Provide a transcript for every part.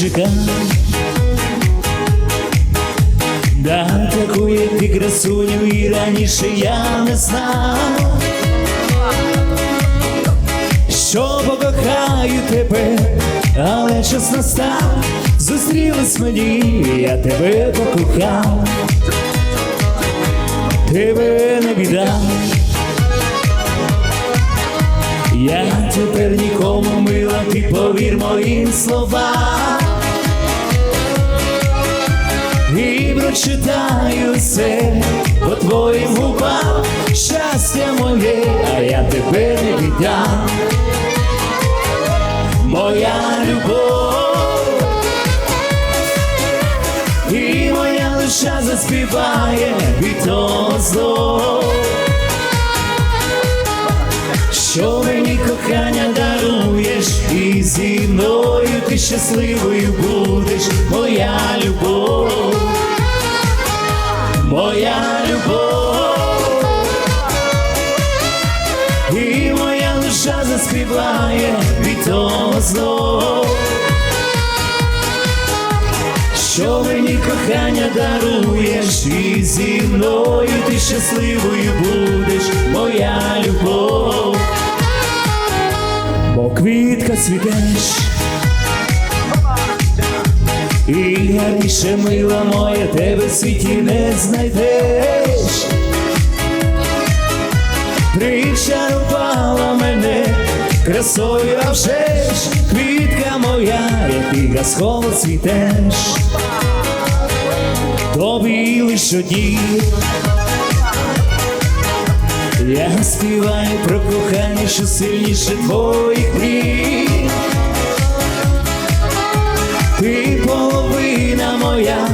чекав. Да, таку, як ти красуню, і раніше я не знав, що покохаю тебе, але час настав, зустрілись мені, я тебе покохав, тебе не віддам. Я тепер нікому мила, ти повір моїм словам. Прочитаю все по твоїм губам щастя моє, а я тебе не віддам. Моя любов, і моя душа заспіває від того зло. Що мені кохання даруєш, і зі мною ти щасливою будеш, моя любов, зло. Що мені кохання даруєш, і зі мною ти щасливою будеш, моя любов, бо квітка цвітеш, і гарніше мила моя тебе в світі не знайдеш. Причарувала мене красою, а квітка моя, як ти газково цвітеш, тобі лиш одні. Я співаю про кохання, що сильніше твоїх мрій. Ти половина моя,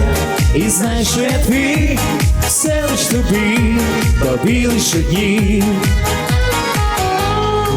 і знаєш, що я твій, все лиш тобі, тобі лиш одні.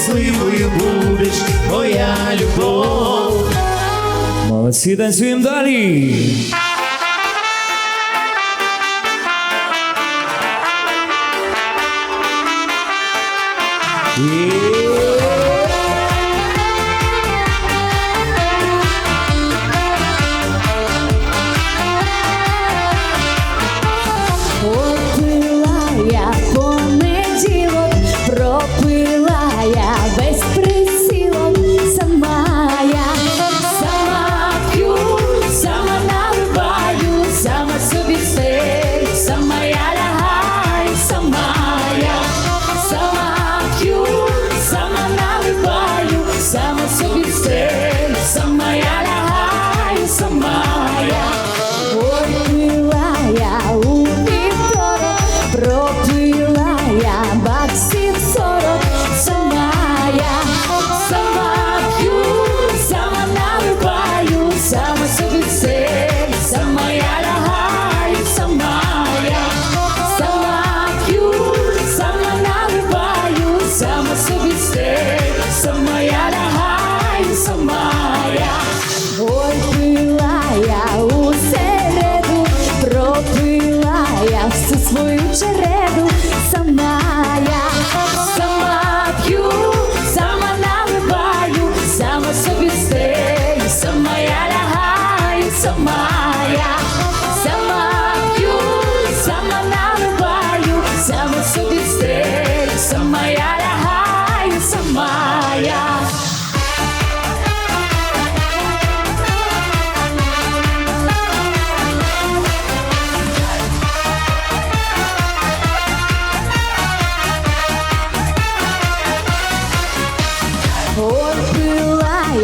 щасливою будеш, моя любов. Молодці, танцюємо далі. От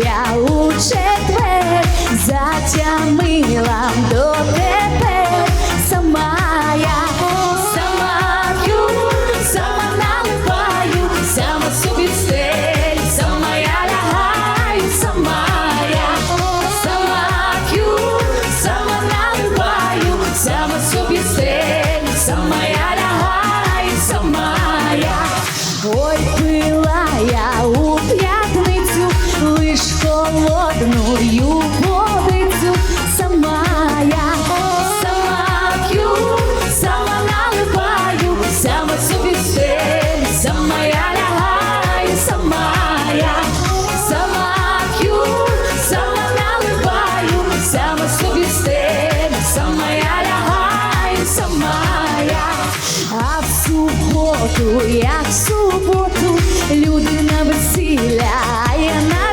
я у четвер, до тепер. Сама я, сама п'ю, сама наливаю, сама собі стель, сама я лягаю, сама сама п'ю, сама наливаю, сама собі стель, сама я лягаю. Ой, роботу, як суботу, людина на весілля.